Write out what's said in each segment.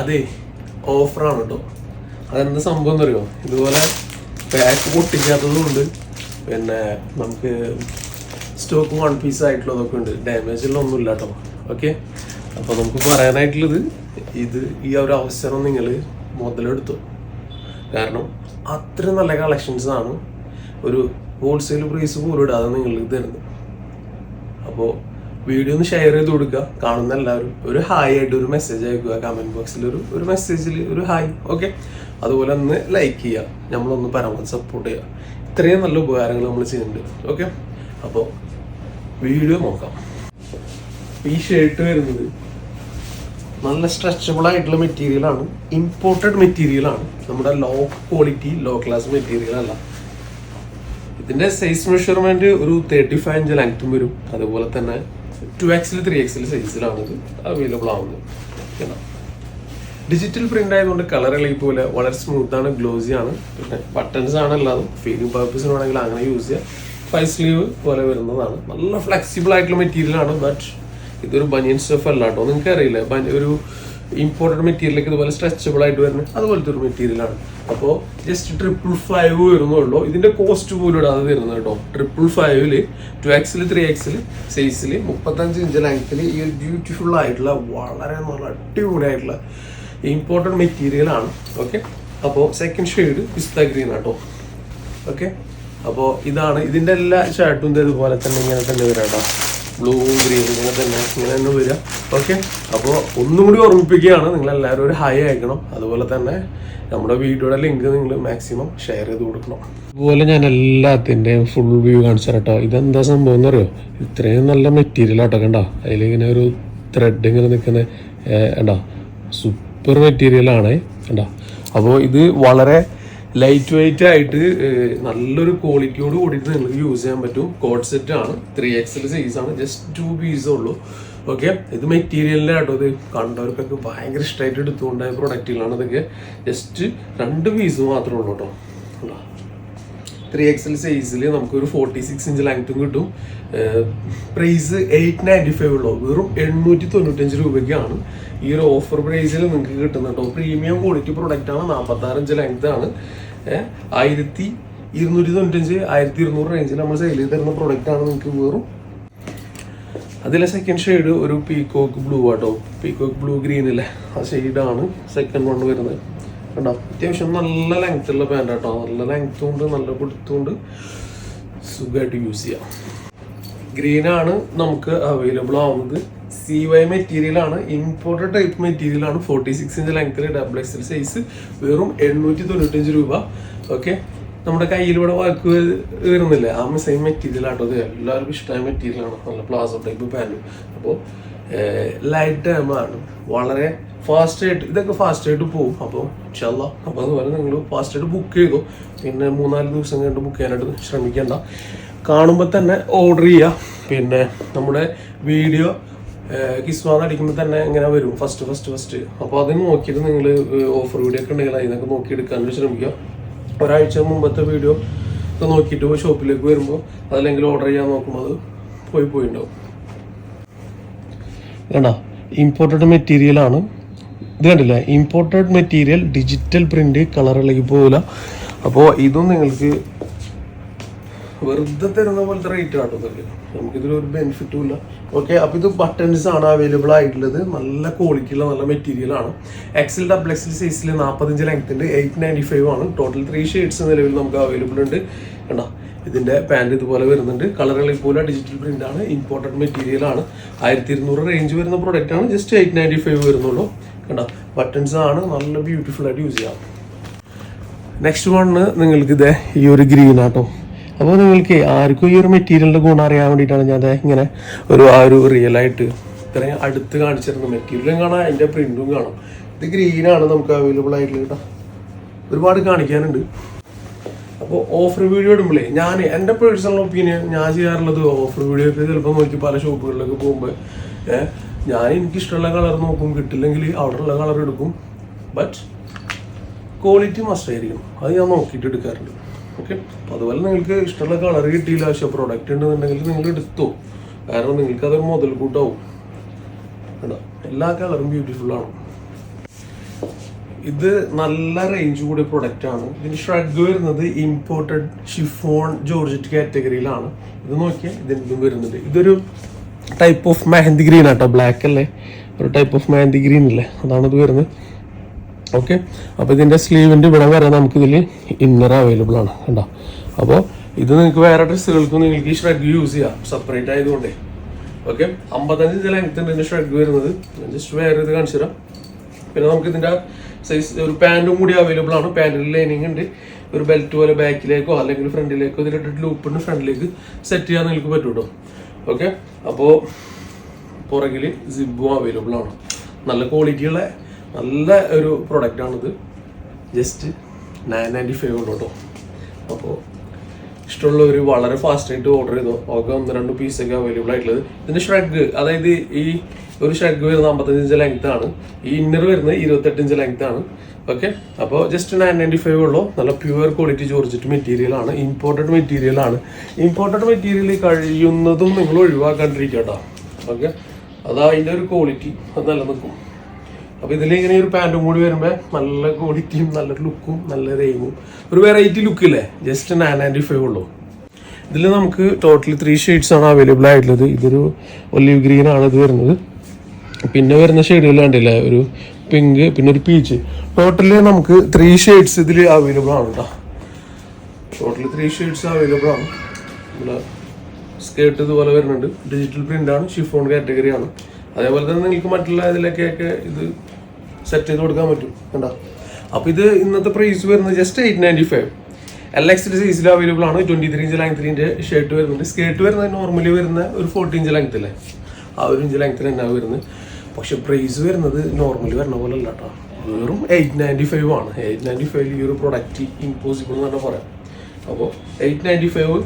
അതെ ഓഫറാണ് കേട്ടോ അതെന്താ സംഭവം എന്നറിയോ ഇതുപോലെ പാക്ക് പൊട്ടിക്കാത്തതും ഉണ്ട് പിന്നെ നമുക്ക് സ്റ്റോക്ക് വൺ പീസ് ആയിട്ടുള്ളതൊക്കെ ഉണ്ട്. ഡാമേജ് ഉള്ള ഒന്നുമില്ല കേട്ടോ ഓക്കെ അപ്പോൾ നമുക്ക് പറയാനായിട്ടുള്ളത് ഇത് ഈ ഒരു അവസരം നിങ്ങൾ മുതലെടുത്തു. കാരണം അത്ര നല്ല കളക്ഷൻസ് ആണ് ഒരു ഹോൾസെയിൽ പ്രൈസ് പോലും ഇടാതെ നിങ്ങൾക്ക് തരുന്നത്. അപ്പോൾ വീഡിയോ ഒന്ന് ഷെയർ ചെയ്ത് കൊടുക്കുക കാണുന്ന എല്ലാവരും ഒരു ഹായ് ആയിട്ട് ഒരു മെസ്സേജ് അയക്കുക. കമന്റ് ബോക്സിൽ ഒരു ഒരു മെസ്സേജിൽ ഒരു ഹായ് ഓക്കെ അതുപോലെ ഒന്ന് ലൈക്ക് ചെയ്യുക. നമ്മളൊന്ന് പരമാവധി സപ്പോർട്ട് ചെയ്യുക. ഇത്രയും നല്ല ഉപകാരങ്ങൾ നമ്മൾ ചെയ്യുന്നുണ്ട്. ഓക്കെ അപ്പോൾ വീഡിയോ നോക്കാം. ഈ ഷർട്ട് വരുന്നത് നല്ല സ്ട്രെച്ചബിൾ ആയിട്ടുള്ള മെറ്റീരിയൽ ആണ്. ഇമ്പോർട്ടഡ് മെറ്റീരിയൽ ആണ്. നമ്മുടെ low quality low class material അല്ല. ഇതിന്റെ സൈസ് മെഷർമെന്റ് ഒരു തേർട്ടി ഫൈവ് ഇഞ്ച് ലെങ്ത്തും വരും. അതുപോലെ തന്നെ ടു എക്സിൽ ത്രീ എക്സിൽ സൈസിലാണ് അവൈലബിൾ ആവുന്നത് ഡിജിറ്റൽ പ്രിന്റ് ആയതുകൊണ്ട് കളർ പോലെ വളരെ സ്മൂത്ത് ആണ് ഗ്ലോസി ആണ്. പിന്നെ ബട്ടൺസ് ആണ് എല്ലാതും. ഫീലിംഗ് പർപ്പസിനാണെങ്കിൽ അങ്ങനെ യൂസ് ചെയ്യാം. ഫൈവ് സ്ലീവ് പോലെ വരുന്നതാണ്. നല്ല ഫ്ലെക്സിബിൾ ആയിട്ടുള്ള മെറ്റീരിയൽ ആണ് ബട്ട് ഇതൊരു ബനിയൻ സ്റ്റഫ് അല്ല കേട്ടോ നിങ്ങൾക്ക് അറിയില്ല ഒരു ഇമ്പോർട്ടഡ് മെറ്റീരിയലൊക്കെ ഇതുപോലെ സ്ട്രെച്ചബിൾ ആയിട്ട് വരുന്നത് അതുപോലത്തെ ഒരു മെറ്റീരിയലാണ് അപ്പോൾ ജസ്റ്റ് ട്രിപ്പിൾ ഫൈവ് വരുന്നുള്ളൂ ഇതിന്റെ കോസ്റ്റ് പോലും ഇടാതെ വരുന്നത് കേട്ടോ. ട്രിപ്പിൾ ഫൈവിൽ ടു എക്സിൽ ത്രീ എക്സിൽ സൈസിൽ മുപ്പത്തഞ്ച് ഇഞ്ച് ലെങ്ത്തിൽ ഈ ഒരു ബ്യൂട്ടിഫുൾ ആയിട്ടുള്ള വളരെ നല്ല അടിപൊളിയായിട്ടുള്ള ആയിട്ടുള്ള മെറ്റീരിയൽ ആണ്. ഓക്കെ അപ്പോൾ സെക്കൻഡ് ഷെയ്ഡ് പിസ്ത ഗ്രീൻ ആട്ടോ. ഓക്കെ അപ്പോൾ ഇതാണ് ഇതിന്റെ എല്ലാ ഷർട്ടും ഇതുപോലെ തന്നെ ഇങ്ങനെ തന്നെ വരാം കേട്ടോ. ബ്ലൂ ഗ്രീൻ ഇങ്ങനെ തന്നെ ഇങ്ങനെ തന്നെ വരിക. ഓക്കെ അപ്പോൾ ഒന്നും കൂടി ഓർമ്മിപ്പിക്കുകയാണ്. നിങ്ങളെല്ലാവരും ഒരു ഹൈ അയക്കണം. അതുപോലെ തന്നെ നമ്മുടെ വീഡിയോയുടെ ലിങ്ക് നിങ്ങൾ മാക്സിമം ഷെയർ ചെയ്ത് കൊടുക്കണം. അതുപോലെ ഞാൻ എല്ലാത്തിന്റെയും ഫുൾ വ്യൂ കാണിച്ചു തരട്ടോ ഇതെന്താ സംഭവം എന്നറിയോ? ഇത്രയും നല്ല മെറ്റീരിയൽ ആട്ടോ കണ്ടോ? അതിലിങ്ങനെ ഒരു ത്രെഡ് ഇങ്ങനെ നിൽക്കുന്ന കണ്ടോ? സൂപ്പർ മെറ്റീരിയൽ ആണ് കണ്ടോ? അപ്പോൾ ഇത് വളരെ ലൈറ്റ് വെയിറ്റ് ആയിട്ട് നല്ലൊരു ക്വാളിറ്റിയോട് കൂടിയിട്ട് നിങ്ങൾക്ക് യൂസ് ചെയ്യാൻ പറ്റും. കോഡ് സെറ്റ് ആണ്. ത്രീ എക്സൽ സൈസ് ആണ്. ജസ്റ്റ് ടു പീസ് ഉള്ളൂ. ഓക്കെ ഇത് മെറ്റീരിയലിന്റെ ആട്ടോ ഇത്. കണ്ടവർക്കൊക്കെ ഭയങ്കര ഇഷ്ടമായിട്ട് എടുത്തുകൊണ്ടായ പ്രൊഡക്റ്റുകളാണ് ഇതൊക്കെ. ജസ്റ്റ് രണ്ട് പീസ് മാത്രമേ ഉള്ളൂ കേട്ടോ ത്രീ എക്സൽ സൈസിൽ നമുക്കൊരു ഫോർട്ടി സിക്സ് ഇഞ്ച് ലെങ്ത്തും കിട്ടും. പ്രൈസ് എയ്റ്റ് നയന്റി ഫൈവ് ഉള്ളൂ. വെറും എണ്ണൂറ്റി തൊണ്ണൂറ്റഞ്ച് രൂപയ്ക്കാണ്. ഈ ഒരു ഓഫർ പ്രൈസിൽ നിങ്ങൾക്ക് കിട്ടുന്നത് കേട്ടോ പ്രീമിയം ക്വാളിറ്റി പ്രൊഡക്റ്റ് ആണ്. നാൽപ്പത്തി ആറ് ഇഞ്ച് ലെങ്ത് ആണ് ആയിരത്തി ഇരുന്നൂറ്റി തൊണ്ണൂറ്റഞ്ച് ആയിരത്തി ഇരുന്നൂറ് റേഞ്ചിൽ നമ്മൾ സെയിൽ ചെയ്ത് തരുന്ന ആണ് നിങ്ങൾക്ക് വെറും. അതിലെ സെക്കൻഡ് ഷെയ്ഡ് ഒരു പീകോക്ക് ബ്ലൂ ആട്ടോ പീകോക്ക് ബ്ലൂ ഗ്രീൻ അല്ലേ ആ ഷെയ്ഡാണ് സെക്കൻഡ് വൺ വരുന്നത്. കണ്ടോ? അത്യാവശ്യം നല്ല ലെങ്ത് ഉള്ള പാന്റ് കേട്ടോ നല്ല ലെങ്ത്തും ഉണ്ട് നല്ല കൊടുത്തും ഉണ്ട്. സുഖമായിട്ട് യൂസ് ചെയ്യാം. ഗ്രീൻ ആണ് നമുക്ക് അവൈലബിൾ ആവുന്നത്. സി വൈ മെറ്റീരിയൽ ആണ്. ഇമ്പോർട്ടഡ് ടൈപ്പ് മെറ്റീരിയൽ ആണ്. ഫോർട്ടി ഇഞ്ച് ലെങ്ത്തിൽ ഡബിൾ എക്സൽ സൈസ് വെറും എണ്ണൂറ്റി തൊണ്ണൂറ്റഞ്ച് രൂപ. ഓക്കെ നമ്മുടെ കയ്യിലൂടെ വർക്ക് വരുന്നില്ല? ആ സെയിം മെറ്റീരിയൽ ആട്ടോ. അത് എല്ലാവർക്കും ഇഷ്ടമായ മെറ്റീരിയൽ ആണ്. നല്ല പ്ലാസോ ടൈപ്പ് പാന്റും അപ്പോൾ ലൈറ്റ് ആണ്. വളരെ ഫാസ്റ്റ് ആയിട്ട് ഇതൊക്കെ ഫാസ്റ്റ് ആയിട്ട് പോകും അപ്പോൾ ഇൻഷല്ല അപ്പോൾ അതുപോലെ നിങ്ങൾ ഫാസ്റ്റ് ആയിട്ട് ബുക്ക് ചെയ്തു. പിന്നെ മൂന്നാൽ ദിവസം കഴിഞ്ഞിട്ട് ബുക്ക് ചെയ്യാനായിട്ട് ശ്രമിക്കേണ്ട. കാണുമ്പോൾ തന്നെ ഓർഡർ ചെയ്യുക പിന്നെ നമ്മുടെ വീഡിയോ കിസ്വാന്ന് അടിക്കുമ്പോൾ തന്നെ ഇങ്ങനെ വരും. ഫസ്റ്റ് ഫസ്റ്റ് ഫസ്റ്റ് അപ്പോൾ അതിന് നോക്കിയിട്ട് നിങ്ങൾ ഓഫർ വീഡിയോ ഒക്കെ ഉണ്ടെങ്കിൽ അതിനൊക്കെ നോക്കിയെടുക്കാനായിട്ട് ശ്രമിക്കുക. ഒരാഴ്ച മുമ്പത്തെ വീഡിയോ ഒക്കെ നോക്കിയിട്ട് ഷോപ്പിലേക്ക് വരുമ്പോൾ അതല്ലെങ്കിൽ ഓർഡർ ചെയ്യാൻ നോക്കുമ്പോൾ അത് പോയി പോയിണ്ടാവും. വേണ്ട ഇമ്പോർട്ടഡ് മെറ്റീരിയൽ ആണ്. ഇത് കണ്ടില്ല imported material digital print colour ഇളകി പോകില്ല അപ്പോൾ ഇതും നിങ്ങൾക്ക് വെറുതെ തരുന്ന പോലത്തെ റേറ്റ് ആട്ടോ ഇതൊക്കെ നമുക്കിതിലൊരു ബെനിഫിറ്റും ഇല്ല. ഓക്കെ അപ്പോൾ ഇത് ബട്ടൺസ് ആണ് അവൈലബിൾ ആയിട്ടുള്ളത്. നല്ല ക്വാളിറ്റിയുള്ള നല്ല മെറ്റീരിയൽ ആണ്. എക്സൽ ഡബിൾ എക്സൽ സൈസിൽ നാൽപ്പത്തഞ്ച് ലെങ്ത് ഉണ്ട്. എയ്റ്റ് നയന്റി ഫൈവ് ആണ് ടോട്ടൽ ത്രീ ഷെയ്ഡ്സ് നിലവിൽ നമുക്ക് അവൈലബിൾ ഉണ്ട്. കണ്ടോ? ഇതിന്റെ പാന്റ് ഇതുപോലെ വരുന്നുണ്ട്. കളറുകളിൽ പോലെ ഡിജിറ്റൽ പ്രിന്റ് ആണ്. ഇമ്പോർട്ടന്റ് മെറ്റീരിയൽ ആണ്. ആയിരത്തി ഇരുന്നൂറ് റേഞ്ച് വരുന്ന പ്രോഡക്റ്റ് ആണ്. ജസ്റ്റ് എയ്റ്റ് നയന്റി ഫൈവ് വരുന്നുള്ളൂ. കണ്ടോ? ബട്ടൺസ് ആണ് നല്ല ബ്യൂട്ടിഫുൾ ആയിട്ട് യൂസ് ചെയ്യാം. നെക്സ്റ്റ് വണ്ണ് നിങ്ങൾക്ക് ഇതേ ഈ ഒരു ഗ്രീൻ ആട്ടോ. അപ്പോൾ നിങ്ങൾക്ക് ആർക്കും ഈ ഒരു മെറ്റീരിയലിന്റെ ഗുണം അറിയാൻ വേണ്ടിയിട്ടാണ് ഞാൻ ഇങ്ങനെ ഒരു ആ ഒരു റിയൽ ആയിട്ട് ഇത്രയും അടുത്ത് കാണിച്ചിരുന്ന മെറ്റീരിയലും കാണാം അതിന്റെ പ്രിന്റും കാണാം. ഇത് ഗ്രീനാണ് നമുക്ക് അവൈലബിൾ ആയിട്ടുള്ളത് കേട്ടോ. ഒരുപാട് കാണിക്കാനുണ്ട്. അപ്പോൾ ഓഫർ വീഡിയോ ഇടുമ്പോഴേ ഞാൻ എന്റെ പേഴ്സണൽ ഒപ്പീനിയൻ ഞാൻ ചെയ്യാറുള്ളത് ഓഫർ വീഡിയോ ഒക്കെ ചിലപ്പോൾ നോക്കി പല ഷോപ്പുകളിലൊക്കെ പോകുമ്പോൾ ഞാൻ എനിക്ക് ഇഷ്ടമുള്ള കളർ നോക്കും കിട്ടില്ലെങ്കിൽ അവിടെയുള്ള കളർ എടുക്കും. ബട്ട് ക്വാളിറ്റി മസ്റ്റായിരിക്കും അത് ഞാൻ നോക്കിയിട്ട് എടുക്കാറുണ്ട്. ഓക്കെ അതുപോലെ നിങ്ങൾക്ക് ഇഷ്ടമുള്ള കളർ കിട്ടിയില്ല പക്ഷെ പ്രോഡക്റ്റ് ഉണ്ടെന്നുണ്ടെങ്കിൽ നിങ്ങൾ എടുത്തോ. കാരണം നിങ്ങൾക്ക് അതൊരു മുതൽ കൂട്ടാവും. കേട്ടോ എല്ലാ കളറും ബ്യൂട്ടിഫുൾ ആണ്. ഇത് നല്ല റേഞ്ച് കൂടിയ പ്രൊഡക്റ്റ് ആണ്. ഇതിന് ഷ്രഗ് വരുന്നത് ഇമ്പോർട്ടഡ് ഷിഫോൺ ജോർജറ്റ് കാറ്റഗറിയിലാണ് ഇത് നോക്കിയാൽ ഇതിന്റെ വരുന്നുണ്ട്. ഇതൊരു ടൈപ്പ് ഓഫ് മെഹന്തി ഗ്രീൻ ആട്ടോ ബ്ലാക്ക് അല്ലേ? ഒരു ടൈപ്പ് ഓഫ് മെഹന്തി ഗ്രീൻ അല്ലേ അതാണ് ഇത് വരുന്നത്. ഓക്കെ അപ്പോൾ ഇതിന്റെ സ്ലീവിന്റെ ഇവിടെ വരെ നമുക്കിതിൽ ഇന്നർ അവൈലബിൾ ആണ് കണ്ടോ? അപ്പോൾ ഇത് നിങ്ങൾക്ക് വേറെ ഡ്രസ്സുകൾക്കും നിങ്ങൾക്ക് ഈ ഷ്രഗ് യൂസ് ചെയ്യാം സെപ്പറേറ്റ് ആയതുകൊണ്ടേ. ഓക്കെ അമ്പത്തഞ്ച് ഇഞ്ച് ലെങ്ത് ഉണ്ട് ഇതിന്റെ ഷ്രഗ് വരുന്നത്. ജസ്റ്റ് വേറെ ഇത് കാണിച്ചു തരാം. പിന്നെ നമുക്ക് ഇതിന്റെ സൈസ് ഒരു പാന്റും കൂടി അവൈലബിൾ ആണ്. പാന്റിൽ ലൈനിങ് ഉണ്ട്. ഒരു ബെൽറ്റ് പോലെ ബാക്കിലേക്കോ അല്ലെങ്കിൽ ഫ്രണ്ടിലേക്കോ ഇതിലിട്ടിട്ട് ലൂപ്പിന്റെ ഫ്രണ്ടിലേക്ക് സെറ്റ് ചെയ്യാൻ നിങ്ങൾക്ക് പറ്റും കേട്ടോ ഓക്കെ അപ്പോൾ പുറകിൽ സിബും അവൈലബിൾ ആണ്. നല്ല ക്വാളിറ്റിയുള്ള നല്ല ഒരു പ്രൊഡക്റ്റ് ആണിത്. ജസ്റ്റ് നയൻ നയന്റി ഫൈവ് ഉണ്ട് കേട്ടോ അപ്പോൾ ഇഷ്ടമുള്ളവർ വളരെ ഫാസ്റ്റ് ആയിട്ട് ഓർഡർ ചെയ്തു? ഒക്കെ ഒന്ന് രണ്ട് പീസൊക്കെ അവൈലബിൾ ആയിട്ടുള്ളത്. ഇതിന്റെ ഷ്രഗ് അതായത് ഈ ഒരു ഷ്രഗ് വരുന്നത് അമ്പത്തഞ്ച് ഇഞ്ച് ലെങ്ത് ആണ്. ഈ ഇന്നർ വരുന്നത് ഇരുപത്തെട്ട് ഇഞ്ച് ലെങ്ത് ആണ്. ഓക്കെ അപ്പോൾ ജസ്റ്റ് നയൻ നയന്റി ഫൈവ് ഉള്ളൂ. നല്ല പ്യുവർ ക്വാളിറ്റി ആണ്. ഇമ്പോർട്ടഡ് മെറ്റീരിയൽ ആണ്. ഇമ്പോർട്ടഡ് മെറ്റീരിയൽ കഴിയുന്നതും നിങ്ങൾ ഒഴിവാക്കാണ്ടിരിക്കുക കേട്ടോ ഓക്കെ അതാ അതിന്റെ ഒരു ക്വാളിറ്റി അത് നിലനിൽക്കും. അപ്പോൾ ഇതിൽ ഇങ്ങനെ ഒരു പാന്റും കൂടി വരുമ്പോൾ നല്ല ക്വാളിറ്റിയും നല്ല ലുക്കും നല്ല റെയിമും ഒരു വെറൈറ്റി ലുക്കില്ലേ ജസ്റ്റ് നയൻ നയന്റി ഫൈവ് ഉള്ളൂ. ഇതിൽ നമുക്ക് ടോട്ടലി ത്രീ ഷെയ്ഡ്സ് ആണ് അവൈലബിൾ ആയിട്ടുള്ളത്. ഇതൊരു ഒലിവ് ഗ്രീൻ ആണ് ഇത് വരുന്നത്. പിന്നെ വരുന്ന ഷെയ്ഡുകൾ കണ്ടില്ല? ഒരു പിങ്ക് പിന്നെ ഒരു പീച്ച് ടോട്ടലി നമുക്ക് ത്രീ ഷെയ്ഡ്സ് ഇതിൽ അവൈലബിൾ ആണ് കേട്ടോ ടോട്ടലി ത്രീ ഷെയ്ഡ്സ് അവൈലബിൾ ആണ്. നമ്മുടെ സ്കേർട്ട് ഇതുപോലെ വരുന്നുണ്ട്. ഡിജിറ്റൽ പ്രിന്റ് ആണ് ഷിഫോൺ കാറ്റഗറി ആണ്. അതേപോലെ തന്നെ നിങ്ങൾക്ക് മറ്റുള്ള ഇതിലേക്കൊക്കെ ഇത് സെറ്റ് ചെയ്ത് കൊടുക്കാൻ പറ്റും. കണ്ടോ? അപ്പോൾ ഇത് ഇന്നത്തെ പ്രൈസ് വരുന്നത് just eight ninety five L X സൈസിൽ അവൈലബിൾ ആണ്. ട്വന്റി ത്രീ ഇഞ്ച് ലെങ്ത്തിന്റെ ഷർട്ട് വരുന്നുണ്ട്. സ്കേർട്ട് വരുന്നത് നോർമലി വരുന്ന ഒരു ഫോർട്ടി ഇഞ്ച് ലെങ്ത് അല്ലേ ആ ഒരു ഇഞ്ച് ലെങ്ത്തിൽ തന്നെയാണ് വരുന്നത്. പക്ഷെ പ്രൈസ് വരുന്നത് നോർമലി വരണ പോലെ അല്ല കേട്ടോ വെറും എയ്റ്റ് നയന്റി ഫൈവ് ആണ്. എയ്റ്റ് നയന്റി ഫൈവ് ഈ ഒരു പ്രൊഡക്റ്റ് ഇമ്പോസിബിൾ എന്ന് തന്നെ പറയാം അപ്പോൾ എയ്റ്റ് നയന്റി ഫൈവ്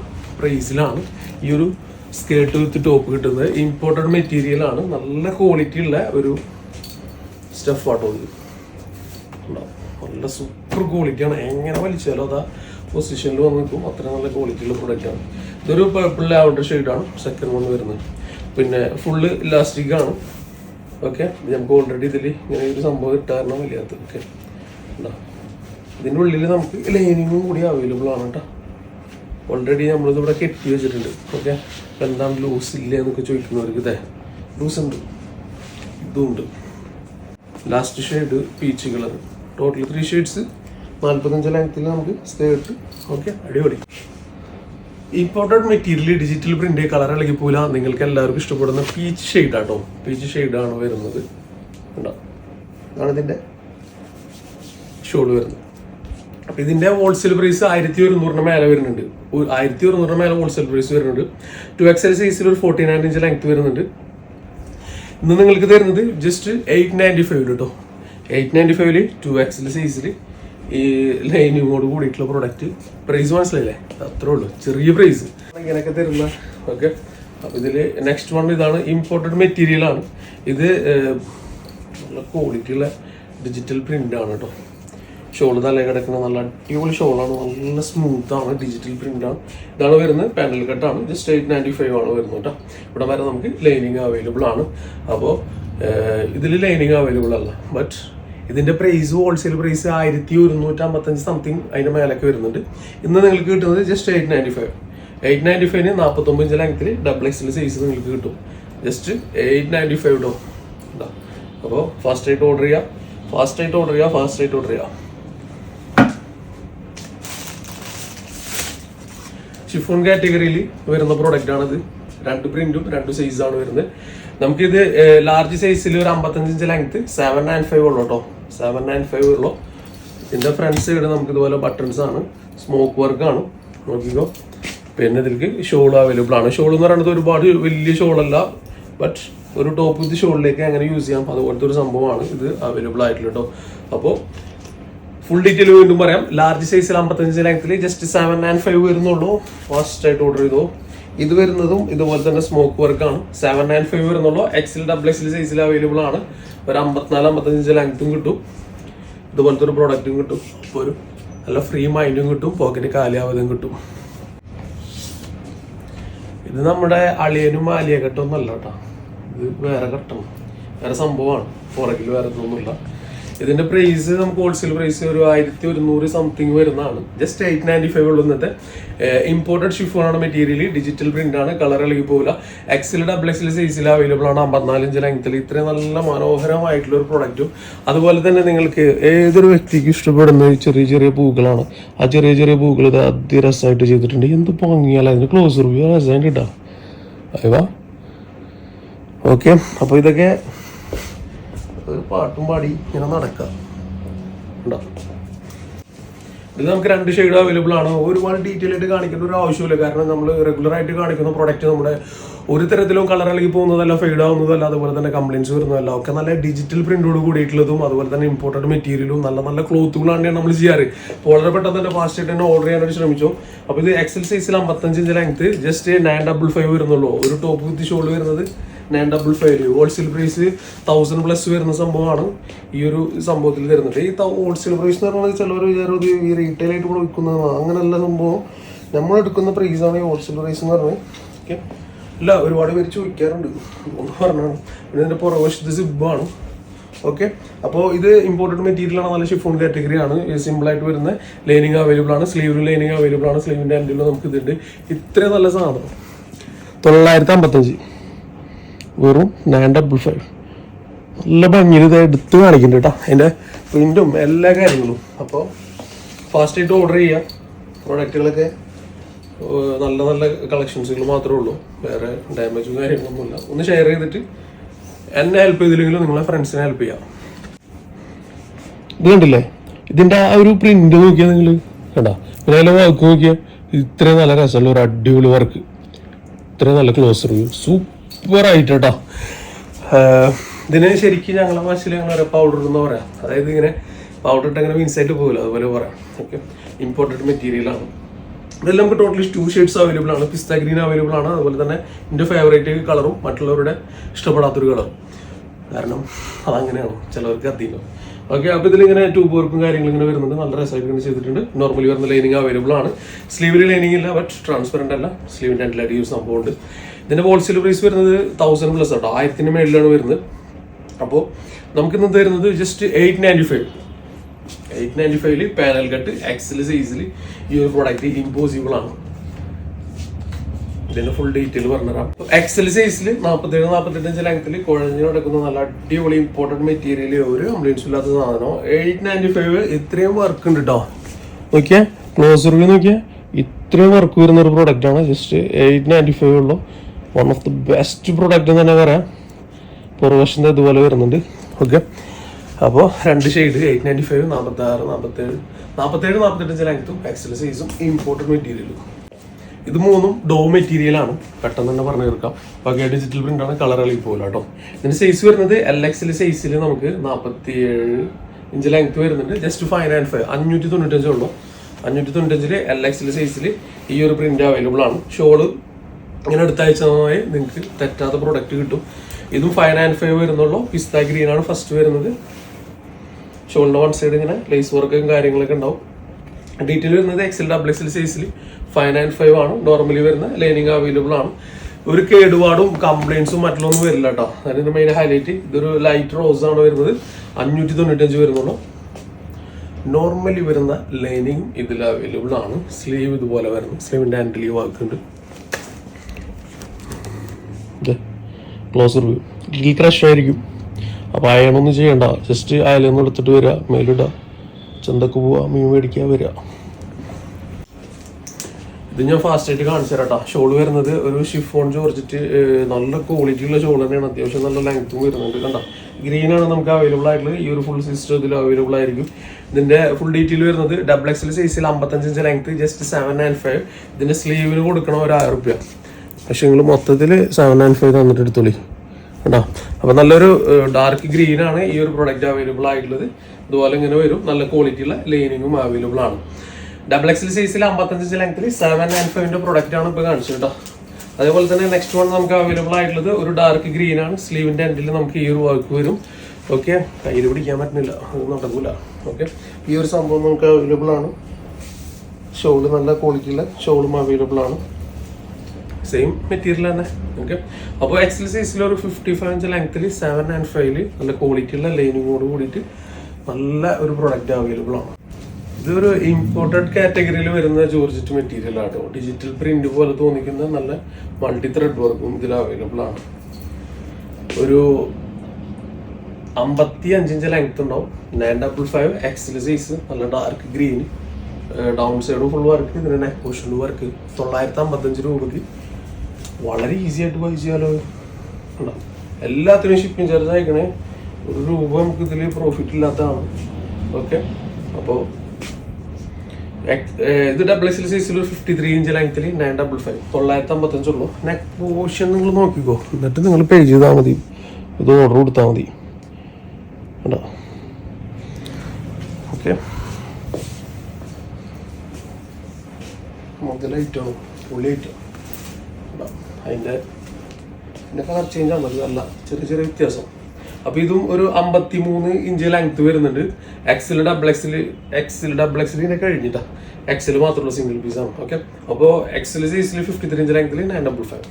പ്രൈസിലാണ് ഈ ഒരു സ്കേർട്ട് വിത്ത് ടോപ്പ് കിട്ടുന്നത്. ഇമ്പോർട്ടഡ് മെറ്റീരിയൽ ആണ്. നല്ല ക്വാളിറ്റി ഉള്ള ഒരു സ്റ്റഫ് ആട്ടോ ഇത്. നല്ല സൂപ്പർ ക്വാളിറ്റിയാണ് എങ്ങനെ വലിച്ചാലും അതാ പൊസിഷനിൽ വന്ന് നിൽക്കും. അത്ര നല്ല ക്വാളിറ്റിയുള്ള പ്രൊഡക്റ്റ് ആണ്. ഇതൊരു പർപ്പിൾ ലാവണ്ടർ ഷെയ്ഡാണ് സെക്കൻഡ് വൺ വരുന്നത്. പിന്നെ ഫുള്ള് ഇലാസ്റ്റിക് ആണ്. ഓക്കെ നമുക്ക് ഓൾറെഡി ഇതിൽ ഇങ്ങനെ ഒരു സംഭവം ഇട്ടാരണം വലിയത് ഓക്കെ ഇതിന്റെ ഉള്ളിൽ നമുക്ക് ലൈനിങ്ങും കൂടി അവൈലബിൾ ആണ് കേട്ടോ ഓൾറെഡി നമ്മളിത് ഇവിടെ കെട്ടി വെച്ചിട്ടുണ്ട്. ഓക്കെ എന്താണ് ലൂസ് ഇല്ല എന്നൊക്കെ ചോദിക്കുന്നവർക്ക് ഇതേ. ലൂസ് ഉണ്ട്. ഇതും ഉണ്ട് last shade peach colour total three shades നാൽപ്പത്തഞ്ച് ലെങ്ത്തിൽ നമുക്ക് സ്കേർട്ട് ഓക്കെ അടിപൊളി. Imported material digital print colour ഇളകി പോല നിങ്ങൾക്ക് എല്ലാവർക്കും ഇഷ്ടപ്പെടുന്ന പീച്ച് ഷെയ്ഡ് ആട്ടോ. പീച്ച് ഷെയ്ഡാണ് വരുന്നത്. ഉണ്ടോ അതാണ് ഇതിന്റെ ഷോൾ വരുന്നത്. അപ്പൊ ഇതിന്റെ ഹോൾസെയിൽ പ്രൈസ് ആയിരത്തി ഒരുന്നൂറിന് മേലെ വരുന്നുണ്ട്. ആയിരത്തി ഒരുന്നൂറിന് മേലെ ഹോൾസെയിൽ പ്രൈസ് വരുന്നുണ്ട്. ടു എക്സൽ സൈസിൽ ഒരു ഫോർട്ടി നയൻ ഇഞ്ച് ലെങ്ത് വരുന്നുണ്ട്. ഇന്ന് നിങ്ങൾക്ക് തരുന്നത് ജസ്റ്റ് എയ്റ്റ് നയന്റി ഫൈവ് കേട്ടോ എയ്റ്റ് നയന്റി ഫൈവിൽ ടു എക്സൽ സൈസിൽ ഈ ലൈനിങ്ങോട് കൂടിയിട്ടുള്ള പ്രൊഡക്റ്റ് പ്രൈസ് മനസ്സിലായില്ലേ? അത്രേ ഉള്ളൂ. ചെറിയ പ്രൈസ് ഇങ്ങനെയൊക്കെ തരുന്ന ഓക്കെ അപ്പൊ ഇതിൽ നെക്സ്റ്റ് വൺ ഇതാണ് ഇമ്പോർട്ടഡ് മെറ്റീരിയൽ ആണ്. ഇത് നല്ല ക്വാളിറ്റിയുള്ള ഡിജിറ്റൽ ആണ് കേട്ടോ ഷോൾ തല കിടക്കുന്ന നല്ല അടിപൊളി ഷോളാണ്. നല്ല സ്മൂത്താണ് ഡിജിറ്റൽ പ്രിന്റ് ആണ്. ഇതാണ് വരുന്നത് പാനൽ കട്ടാണ് ജസ്റ്റ് എയ്റ്റ് നയന്റി ഫൈവ് ആണ് വരുന്നത് കേട്ടോ ഇവിടെ വരെ നമുക്ക് ലൈനിങ് അവൈലബിൾ ആണ്. അപ്പോൾ ഇതിൽ ലൈനിങ് അവൈലബിൾ അല്ല. ബട്ട് ഇതിന്റെ പ്രൈസ് ഹോൾസെയിൽ പ്രൈസ് ആയിരത്തി ഒരുന്നൂറ്റി അമ്പത്തഞ്ച് സംതിങ് അതിന്റെ മേലൊക്കെ വരുന്നുണ്ട്. ഇന്ന് നിങ്ങൾക്ക് കിട്ടുന്നത് just eight ninety five eight ninety ഫൈവിന് നാൽപ്പത്തൊമ്പത് ഇഞ്ച് ലെങ്ത്തിൽ ഡബിൾ എക്സിൽ സൈസ് നിങ്ങൾക്ക് കിട്ടും. ജസ്റ്റ് എയ്റ്റ് നയന്റി ഫൈവ് ഡോ അപ്പോൾ ഫാസ്റ്റ് ആയിട്ട് ഓർഡർ ചെയ്യാം. ഫാസ്റ്റ് ആയിട്ട് ഓർഡർ ചെയ്യാം ഫാസ്റ്റ് ആയിട്ട് ഓർഡർ ചെയ്യാം. ഷിഫോൺ കാറ്റഗറിയിൽ വരുന്ന പ്രോഡക്റ്റ് ആണിത്. രണ്ട് പ്രിന്റും രണ്ട് സൈസാണ് വരുന്നത്. നമുക്കിത് ലാർജ് സൈസിൽ ഒരു അമ്പത്തഞ്ച് inch length seven nine five ഉള്ളൂ കേട്ടോ സെവൻ നയൻ ഫൈവ് ഉള്ളൂ. ഇതിന്റെ ഫ്രണ്ട് സൈഡ് നമുക്ക് ഇതുപോലെ ബട്ടൺസ് ആണ്. സ്മോക്ക് വർക്ക് ആണ്. നോക്കിക്കോ. പിന്നെ ഇതിലേക്ക് ഷോൾ അവൈലബിൾ ആണ്. ഷോൾ എന്ന് പറയുന്നത് ഒരുപാട് വലിയ ഷോളല്ല ബട്ട് ഒരു ടോപ്പ് വിത്ത് ഷോളിലേക്ക് എങ്ങനെ യൂസ് ചെയ്യാം. അതുപോലത്തെ ഒരു സംഭവമാണ് ഇത് അവൈലബിൾ ആയിട്ടുള്ള കേട്ടോ അപ്പോൾ ഫുൾ ഡീറ്റെയിൽ വീണ്ടും പറയാം. ലാർജ് സൈസിൽ അമ്പത്തഞ്ച് ലെങ്ത്തിൽ ജസ്റ്റ് സെവൻ നയൻ ഫൈവ് വരുന്നുള്ളൂ. ഫാസ്റ്റ് ആയിട്ട് ഓർഡർ ചെയ്തോ. ഇത് വരുന്നതും ഇതുപോലെ തന്നെ സ്മോക്ക് വർക്കാണ് സെവൻ നയൻ ഫൈവ് വരുന്നുള്ളൂ. എക്സിൽ ഡബിൾ എക്സിൽ സൈസിൽ അവൈലബിൾ ആണ്. ഒരു അമ്പത്തിനാല് അമ്പത്തഞ്ച് ലെങ്ത്തും കിട്ടും. ഇതുപോലത്തെ ഒരു പ്രോഡക്റ്റും കിട്ടും. ഒരു നല്ല ഫ്രീ മൈൻഡും കിട്ടും. പോക്കറ്റ് കാലിയാവതും കിട്ടും. ഇത് നമ്മുടെ അളിയനും ആലിയ കെട്ടൊന്നും അല്ല കേട്ടോ. ഇത് വേറെ കെട്ടണം. വേറെ സംഭവമാണ്. പുറകിൽ വേറെ ഇതൊന്നുമില്ല. ഇതിന്റെ പ്രൈസ് നമുക്ക് ഹോൾസെയിൽ പ്രൈസ് ഒരു ആയിരത്തി ഒരുന്നൂറ് സംതിങ് വരുന്നതാണ്. ജസ്റ്റ് എയ്റ്റ് നയന്റി ഫൈവ് ഉള്ളൂ ഇന്നത്തെ. ഇമ്പോർട്ടഡ് ഷിഫോൺ ആണ് മെറ്റീരിയൽ ഡിജിറ്റൽ പ്രിന്റ് ആണ് കളർ ഇളകി പോകില്ല എക്സിൽ ഡബിൾ എക്സിൽ സൈസിൽ അവൈലബിൾ ആണ് അമ്പത്തിനാലഞ്ച് ലെങ്ത്തിൽ ഇത്രയും നല്ല മനോഹരമായിട്ടുള്ള ഒരു പ്രൊഡക്റ്റും അതുപോലെ തന്നെ നിങ്ങൾക്ക് ഏതൊരു വ്യക്തിക്കും ഇഷ്ടപ്പെടുന്ന ചെറിയ ചെറിയ പൂക്കളാണ്. ആ ചെറിയ ചെറിയ പൂക്കൾ ഇത് അതിരസമായിട്ട് ചെയ്തിട്ടുണ്ട്. എന്ത് പൊങ്ങിയാലും അതിന് ക്ലോസ് റിവ്യൂ രസമായിട്ട് കിട്ടാം അയവാ ഓക്കെ അപ്പോൾ ഇതൊക്കെ ഒരു പാട്ടും പാടി ഇങ്ങനെ നടക്കാം. ഇത് നമുക്ക് രണ്ട് ഷെയ്ഡ് അവൈലബിൾ ആണ്. ഒരുപാട് ഡീറ്റെയിൽ ആയിട്ട് കാണിക്കേണ്ട ഒരു ആവശ്യമില്ല കാരണം നമ്മൾ റെഗുലർ ആയിട്ട് കാണിക്കുന്ന പ്രൊഡക്റ്റ് നമ്മുടെ ഒരു തരത്തിലും കളർ ഇളകി പോകുന്നതല്ല ഫെയ്ഡ് ആവുന്നതല്ല അതുപോലെ തന്നെ കംപ്ലൈൻസ് വരുന്നതല്ല. ഒക്കെ നല്ല ഡിജിറ്റൽ പ്രിന്റോട് കൂടിയിട്ടുള്ളതും അതുപോലെ തന്നെ ഇമ്പോർട്ടഡ് മെറ്റീരിയലും നല്ല നല്ല ക്ലോത്തുകളാണ് നമ്മൾ ചെയ്യാറ്. അപ്പോൾ വളരെ പെട്ടെന്ന് തന്നെ ഫാസ്റ്റ് ആയിട്ട് തന്നെ ഓർഡർ ചെയ്യാനായിട്ട് ശ്രമിച്ചു. അപ്പോൾ ഇത് എക്സൽ സൈസിൽ അമ്പത്തഞ്ച് inch length just nine double five വരുന്നുള്ളൂ. ഒരു ടോപ്പ് വിത്ത് ഷോൾ വരുന്നത് nine double five wholesale price thousand plus വരുന്ന സംഭവമാണ് ഈ ഒരു സംഭവത്തിൽ തരുന്നത്. ഈ ഹോൾസെയിൽ പ്രൈസ് എന്ന് പറഞ്ഞാൽ ചിലവർ വിചാരം ഇത് ഈ റീറ്റെയിൽ ആയിട്ട് കൂടെ വിൽക്കുന്നതാണ് അങ്ങനെയല്ല സംഭവം നമ്മൾ എടുക്കുന്ന പ്രൈസാണ് ഈ ഹോൾസെയിൽ പ്രൈസ് എന്ന് പറഞ്ഞത്. ഓക്കെ അല്ല ഒരുപാട് പേര് ചോദിക്കാറുണ്ട്. ഒന്ന് പറഞ്ഞാണ്. പിന്നെ ഇതിന്റെ പുറവശത്ത് സിബാണ് ഓക്കെ അപ്പോൾ ഇത് ഇമ്പോർട്ടഡ് മെറ്റീരിയൽ ആണ്. നല്ല ഷിഫോൺ കാറ്റഗറി ആണ്. സിമ്പിളായിട്ട് വരുന്ന ലൈനിങ് അവൈലബിൾ ആണ്. സ്ലീവ് ലൈനിങ് അവൈലബിൾ ആണ്. സ്ലീവിന്റെ എൻഡിൽ നമുക്ക് ഇതുണ്ട്. ഇത്രയും നല്ല സാധനം. തൊള്ളായിരത്തി അമ്പത്തഞ്ച്. വെറും നയൻ ഡബിൾ ഫൈവ് നല്ല ഭംഗിയിൽ ഇത് എടുത്ത് കാണിക്കുന്നുണ്ട് കേട്ടോ അതിന്റെ പ്രിന്റും എല്ലാ കാര്യങ്ങളും. അപ്പോൾ ഫാസ്റ്റ് ആയിട്ട് ഓർഡർ ചെയ്യാം. പ്രോഡക്റ്റുകളൊക്കെ നല്ല നല്ല കളക്ഷൻസുകൾ മാത്രമേ ഉള്ളൂ. വേറെ ഡാമേജും കാര്യങ്ങളൊന്നുമില്ല ഒന്ന് ഷെയർ ചെയ്തിട്ട് എന്നെ ഹെൽപ്പ് ചെയ്തില്ലെങ്കിലും നിങ്ങളെ ഫ്രണ്ട്സിനെ ഹെൽപ്പ് ചെയ്യാം. ഇത് കണ്ടില്ലേ? ഇതിന്റെ ആ ഒരു പ്രിന്റ് നോക്കിയാൽ നിങ്ങൾ കണ്ടോ? പിന്നെ അതിലെ വർക്ക് നോക്കിയാൽ ഇത്രയും നല്ല രസമുള്ള ഒരു അടിപൊളി വർക്ക് ഇത്രയും നല്ല ക്ലോസ് റിവ്യൂ സൂപ്പർ ആയിട്ട്. കേട്ടോ ഇതിന് ശരിക്കും ഞങ്ങളെ ഭാഷയിൽ ഞങ്ങൾ ഓരോ പൗഡർ എന്ന് പറയാം. അതായത് ഇങ്ങനെ പൗഡർ ഇട്ട് അങ്ങനെ മീൻസായിട്ട് പോകില്ല അതുപോലെ പറയാം. ഓക്കെ ഇമ്പോർട്ടഡ് മെറ്റീരിയലാണ് ഇതെല്ലാം നമുക്ക് ടോട്ടലി ടു ഷെയ്ഡ്സ് അവൈലബിൾ ആണ്. പിസ്ത ഗ്രീൻ അവൈലബിൾ ആണ്. അതുപോലെ തന്നെ എന്റെ ഫേവറേറ്റ് കളറും മറ്റുള്ളവരുടെ ഇഷ്ടപ്പെടാത്തൊരു കളറും കാരണം അതങ്ങനെയാണ്. ചിലവർക്ക് അധികം. ഓക്കെ അപ്പോൾ ഇതിലിങ്ങനെ ട്യൂബ് വർക്കും കാര്യങ്ങളും ഇങ്ങനെ വരുന്നുണ്ട്. നല്ല രസമായിട്ട് ഇങ്ങനെ ചെയ്തിട്ടുണ്ട്. നോർമലി വരുന്ന ലൈനിങ് അവൈലബിൾ ആണ്. സ്ലീവിൽ ലൈനിങ് ഇല്ല ബട്ട് ട്രാൻസ്പെറന്റ് അല്ല. സ്ലീവിന്റെ രണ്ടിലായിട്ട് യൂസ് സംഭവമുണ്ട് ഇതിന്റെ ഹോൾസെയിൽ പ്രൈസ് വരുന്നത് തൗസൻഡ് പ്ലസ് കേട്ടോ ആയിരത്തിന് മേളിലാണ് വരുന്നത്. അപ്പോൾ നമുക്ക് ഇന്ന് തരുന്നത് just eight ninety five eight ninety ഫൈവിൽ പാനൽ കട്ട് എക്സൽ സൈസിൽ ഈ ഒരു പ്രോഡക്റ്റ് ഇമ്പോസിബിൾ ആണ്. ഇതിന്റെ ഫുൾ ഡീറ്റെയിൽ പറഞ്ഞുതരാം. എക്സൽ സൈസിൽ നാൽപ്പത്തേഴ് നാൽപ്പത്തെട്ടഞ്ച് ലെങ്ത്തിൽ കുഴഞ്ഞു നടക്കുന്ന നല്ല അടിപൊളി ഇമ്പോർട്ടന്റ് മെറ്റീരിയൽ ഒരു കംപ്ലൈൻസ് ഇല്ലാത്ത സാധനം എയ്റ്റ് നയന്റി ഫൈവ് ഇത്രയും വർക്ക് ഉണ്ട് കേട്ടോ നോക്കിയാൽ ക്ലോസ് റിവ്യൂ നോക്കിയാൽ ഇത്രയും വർക്ക് വരുന്ന ഒരു പ്രൊഡക്റ്റ് ആണ്. ജസ്റ്റ് എയ്റ്റ് നയന്റി ഫൈവ് ഉള്ളൂ. One of the best product എന്ന് തന്നെ പറയാം. പുറവശത്ത് ഇതുപോലെ വരുന്നുണ്ട്. ഓക്കെ അപ്പോൾ രണ്ട് ഷെയ്ഡ് എയ്റ്റ് നയന്റി ഫൈവ് നാൽപ്പത്തി ആറ് നാൽപ്പത്തേഴ് നാൽപ്പത്തേഴ് നാൽപ്പത്തെട്ട് ലെങ്ത്തും എക്സൽ സൈസും ഇമ്പോർട്ടന്റ് മെറ്റീരിയലും ഇത് മൂന്നും ഡോ മെറ്റീരിയലാണ് പെട്ടെന്ന് തന്നെ പറഞ്ഞു തീർക്കാം. ബാക്കി ഡിജിറ്റൽ പ്രിന്റ് ആണ്. കളർ അളി പോലും കേട്ടോ. ഇതിന് സൈസ് വരുന്നത് എൽ എക്സിൽ സൈസിൽ നമുക്ക് നാൽപ്പത്തി ഏഴ് ഇഞ്ച് ലെങ്ത് വരുന്നുണ്ട്. ജസ്റ്റ് ഫൈവ് ആൻഡ് ഫൈവ് അഞ്ഞൂറ്റി തൊണ്ണൂറ്റഞ്ചേ ഉള്ളൂ. അഞ്ഞൂറ്റി തൊണ്ണൂറ്റഞ്ചിൽ എൽ എക്സിൽ സൈസിൽ ഈ ഒരു പ്രിന്റ് അവൈലബിൾ ആണ്. ഷോൾ ഇങ്ങനെ എടുത്തയച്ചതുമായി നിങ്ങൾക്ക് തെറ്റാത്ത പ്രൊഡക്റ്റ് കിട്ടും. ഇതും ഫൈവ് ആൻഡ് ഫൈവ് വരുന്നുള്ളൂ. പിസ്ത ഗ്രീൻ ആണ് ഫസ്റ്റ് വരുന്നത്. ഷോളിന്റെ വൺ സൈഡ് ഇങ്ങനെ ലേസ് വർക്കും കാര്യങ്ങളൊക്കെ ഉണ്ടാവും. ഡീറ്റെയിൽ വരുന്നത് എക്സൽ ഡബിൾ എക്സൽ സൈസിൽ ഫൈവ് നയൻ ഫൈവ് ആണ്. നോർമലി വരുന്ന ലൈനിങ് അവൈലബിൾ ആണ്. ഒരു കേടുപാടും കംപ്ലൈൻസും മറ്റുള്ളൊന്നും വരില്ല കേട്ടോ അതിന് മെയിൻ ഹൈലൈറ്റ് ഇതൊരു ലൈറ്റ് റോസ് ആണ് വരുന്നത്. അഞ്ഞൂറ്റി തൊണ്ണൂറ്റഞ്ച് വരുന്നുള്ളൂ. നോർമലി വരുന്ന ലൈനിങ് ഇതിൽ അവൈലബിൾ ആണ്. സ്ലീവ് ഇതുപോലെ വരുന്നു. സ്ലീവിന്റെ ഹാൻഡിൽ വർക്ക് ഉണ്ട് ക്ലോസ് റിവ്യൂ ലിറ്റിൽ ക്രഷ് ആയിരിക്കും. അപ്പോൾ അയണൊന്നും ചെയ്യണ്ട. ജസ്റ്റ് അയലൊന്നും എടുത്തിട്ട് വരിക മേലിടുക ചന്തക്ക് പോവുക മീൻ മേടിക്കുക വരിക ഇത് ഞാൻ ഫാസ്റ്റ് ആയിട്ട് കാണിച്ചു തരാം കേട്ടോ ഷോൾ വരുന്നത് ഒരു ഷിഫോൺ ചോർച്ചിട്ട് നല്ല ക്വാളിറ്റി ഉള്ള ഷോൾ തന്നെയാണ്. അത്യാവശ്യം നല്ല ലെങ്ത്തും വരുന്നുണ്ട് കണ്ട. ആണ് നമുക്ക് അവൈലബിൾ ആയിട്ടുള്ളത്. ഈ ഒരു ഫുൾ സിസ്റ്റം ഇതിൽ അവൈലബിൾ ആയിരിക്കും. ഇതിന്റെ ഫുൾ ഡീറ്റെയിൽ വരുന്നത് ഡബിൾ എക്സൽ സൈസിൽ അമ്പത്തഞ്ച് inch length just seven and five ഇതിന്റെ സ്ലീവിന് കൊടുക്കണം ഒരു ആയിരം റുപ്യ പക്ഷെ നിങ്ങൾ മൊത്തത്തിൽ സെവൻ ആൻഡ് ഫൈവ് തന്നിട്ട് എടുത്തോളി. കേട്ടോ അപ്പോൾ നല്ലൊരു ഡാർക്ക് ഗ്രീൻ ആണ് ഈ ഒരു പ്രൊഡക്റ്റ് അവൈലബിൾ ആയിട്ടുള്ളത്. അതുപോലെ ഇങ്ങനെ വരും. നല്ല ക്വാളിറ്റിയുള്ള ലൈനിങ്ങും അവൈലബിൾ ആണ്. ഡബിൾ എക്സൽ സൈസിൽ അമ്പത്തഞ്ച് ലെങ്ത്തിൽ സെവൻ ആൻഡ് ഫൈവിന്റെ പ്രൊഡക്റ്റ് ആണ് ഇപ്പോൾ കാണിച്ചത് കേട്ടോ. അതേപോലെ തന്നെ നെക്സ്റ്റ് വൺ നമുക്ക് അവൈലബിൾ ആയിട്ടുള്ളത് ഒരു ഡാർക്ക് ഗ്രീൻ ആണ്. സ്ലീവിന്റെ എൻഡിൽ നമുക്ക് ഈ ഒരു വർക്ക് വരും. ഓക്കെ കയ്യിൽ പിടിക്കാൻ പറ്റുന്നില്ല. അത് നടക്കൂല. ഓക്കെ ഈ ഒരു സംഭവം നമുക്ക് അവൈലബിൾ ആണ്. ഷോൾ നല്ല ക്വാളിറ്റിയുള്ള ഷോളും അവൈലബിൾ ആണ്. സെയിം മെറ്റീരിയൽ തന്നെ. ഓക്കെ അപ്പോൾ എക്സൽ സൈസിൽ ഒരു ഫിഫ്റ്റി ഫൈവ് ഇഞ്ച് ലെങ്ത്തിൽ സെവൻ ആൻഡ് ഫൈവിൽ നല്ല ക്വാളിറ്റിയുള്ള ലൈനിങ്ങോട് കൂടിയിട്ട് നല്ല ഒരു പ്രൊഡക്റ്റ് അവൈലബിൾ ആണ്. ഇതൊരു ഇമ്പോർട്ടഡ് കാറ്റഗറിയിൽ വരുന്ന ജോർജറ്റ് മെറ്റീരിയൽ ആണ് ഡിജിറ്റൽ പ്രിന്റ് പോലെ തോന്നിക്കുന്ന നല്ല മൾട്ടി ത്രെഡ് വർക്കും ഇതിൽ അവൈലബിൾ ആണ്. ഒരു അമ്പത്തി അഞ്ചിഞ്ച് ലെങ്ത് ഉണ്ടാവും. Nine double five XL size നല്ല ഡാർക്ക് ഗ്രീൻ ഡൗൺ സൈഡും ഫുൾ വർക്ക് ഇതിന് നെക്ക് വർക്ക് തൊള്ളായിരത്തി അമ്പത്തഞ്ച് രൂപക്ക് വളരെ ഈസി ആയിട്ട് ബൈ ചെയ്യാലോ? എല്ലാത്തിനും ഷിപ്പിംഗ് ചാർജ് അയക്കണേ ഒരു രൂപ നമുക്ക് ഇതിൽ പ്രോഫിറ്റ് ഇല്ലാത്തതാണ്. ഓക്കെ അപ്പോൾ ഇത് ഡബിൾ എക്സിൽ സൈസിൽ ഫിഫ്റ്റി ത്രീ ഇഞ്ച് ലെങ്ത്തിൽ നയൻ ഡബിൾ ഫൈവ് തൊള്ളായിരത്തി അമ്പത്തഞ്ചുള്ളൂ നെക്ക് പോഷൻ നിങ്ങൾ നോക്കിക്കോ. എന്നിട്ട് നിങ്ങൾ പേ ചെയ്താൽ മതി. ഇത് ഓർഡർ കൊടുത്താൽ മതി. കേട്ടോ ഓക്കെ മുതലായിട്ടോ? ഐറ്റം അതിന്റെ പിന്നെ കളർ ചേഞ്ച് ആണ് അത് അല്ല ചെറിയ ചെറിയ വ്യത്യാസം. അപ്പോൾ ഇതും ഒരു അമ്പത്തി മൂന്ന് ഇഞ്ച് ലെങ്ത് വരുന്നുണ്ട്. എക്സിൽ ഡബിൾ എക്സിൽ എക്സിൽ ഡബിൾ എക്സിൽ ഇതിനെ കഴിഞ്ഞിട്ടാ. എക്സിൽ മാത്രമുള്ള സിംഗിൾ പീസ് ആണ്. ഓക്കെ അപ്പോൾ എക്സിൽ സൈസിൽ ഫിഫ്റ്റി ത്രീ ഇഞ്ച് ലെങ്ത്തിൽ nine double five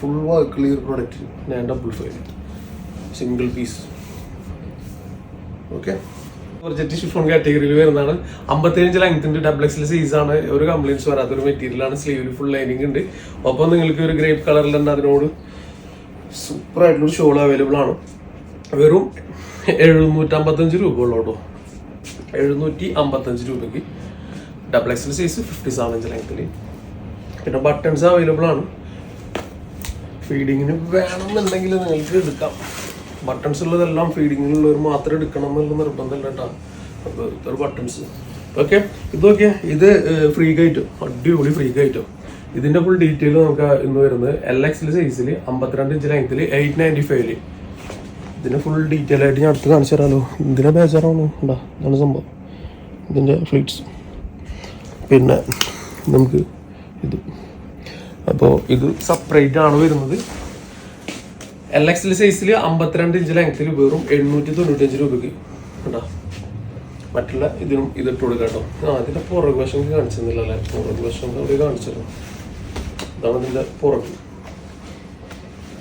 full clear product nine double five single piece okay jet chiffon കാറ്റഗറിയിൽ വരുന്നതാണ്. അമ്പത്തേഴ് ലെങ്ത്തിന്റെ ഡബിൾ സൈസ് ആണ്. ഒരു കംപ്ലൈൻസ് വരാത്ത ഒരു മെറ്റീരിയൽ ആണ്. സ്ലീവിൽ ഫുൾ ലൈനിങ് ഉണ്ട്. ഒപ്പം നിങ്ങൾക്ക് ഒരു ഗ്രേപ്പ് കളറിൽ തന്നെ അതിനോട് സൂപ്പർ ആയിട്ടുള്ള ഷോൾ അവൈലബിൾ ആണ്. വെറും എഴുന്നൂറ്റമ്പത്തഞ്ച് രൂപ ഉള്ളൂ എഴുന്നൂറ്റി അമ്പത്തഞ്ച് രൂപയ്ക്ക് double XL size fifty seven inch ലെങ്ത്തിൽ പിന്നെ ബട്ടൺസ് അവൈലബിൾ ആണ്. ഫീഡിങ്ങിന് വേണമെന്നുണ്ടെങ്കിൽ നിങ്ങൾക്ക് എടുക്കാം. ബട്ടൺസ് ഉള്ളതെല്ലാം ഫീഡിങ്ങിലുള്ളവർ മാത്രം എടുക്കണം എന്നുള്ള നിർബന്ധമില്ല കേട്ടോ. ബട്ടൺസ് ഓക്കെ ഇതൊക്കെ ഇത് ഫ്രീ കയറ്റും അടിപൊളി ഫ്രീ കയറ്റും ഇതിന്റെ ഫുൾ ഡീറ്റെയിൽ നമുക്ക് ഇന്ന് വരുന്നത് എൽ എക്സിൽ സൈസിൽ അമ്പത്തിരണ്ട് ഇഞ്ച് ലെങ്ത്തിൽ എയ്റ്റ് നയന്റി ഫൈവിൽ ഇതിന്റെ ഫുൾ ഡീറ്റെയിൽ ആയിട്ട് ഞാൻ അടുത്ത് കാണിച്ചു തരാമല്ലോ ഇതിനെ ബേജാറാണ് ഉണ്ടാ ഇതാണ് സംഭവം. ഇതിന്റെ ഫ്ലീറ്റ്സ് പിന്നെ നമുക്ക് ഇത്. അപ്പോൾ ഇത് സെപ്പറേറ്റ് ആണ് വരുന്നത്. എൽ എക്സിൽ സൈസിൽ അമ്പത്തിരണ്ട് ഇഞ്ച് ലെങ്ത്തിൽ വെറും എണ്ണൂറ്റി തൊണ്ണൂറ്റഞ്ച് രൂപയ്ക്ക്. കേട്ടോ മറ്റുള്ള ഇതിനും ഇതിട്ട് കൊടുക്കാം കേട്ടോ. ആ അതിന്റെ പുറകു വശം കാണിച്ചിരുന്നില്ല അല്ലേ? പുറകു വശം അവിടെ കാണിച്ചിരുന്നു ഇതാണ് ഇതിന്റെ പുറകു.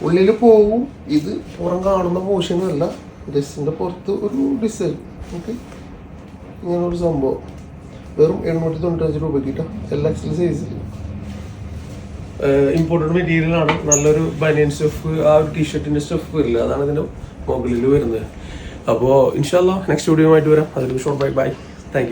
ഉള്ളിൽ പോകും ഇത് പുറം കാണുന്ന പോഷനല്ല ഡ്രസ്സിന്റെ പുറത്ത് ഒരു ഡിസൈൻ ഓക്കെ ഇങ്ങനെ ഒരു സംഭവം. വെറും എണ്ണൂറ്റി തൊണ്ണൂറ്റഞ്ച് രൂപയ്ക്ക് കേട്ടോ എൽ എക്സിൽ സൈസിൽ ഇമ്പോർട്ടഡ് മെറ്റീരിയൽ ആണ്. നല്ലൊരു ബനിയൻ സ്റ്റഫ് ആ ഒരു ടീഷർട്ടിന്റെ സ്റ്റഫ് വരില്ല. അതാണ് ഇതിന്റെ മുകളിൽ വരുന്നത്. അപ്പോൾ ഇൻഷാല്ല നെക്സ്റ്റ് വീഡിയോ ആയിട്ട് വരാം. അതിൽ ഷോർട്ട് ബൈ ബൈ താങ്ക്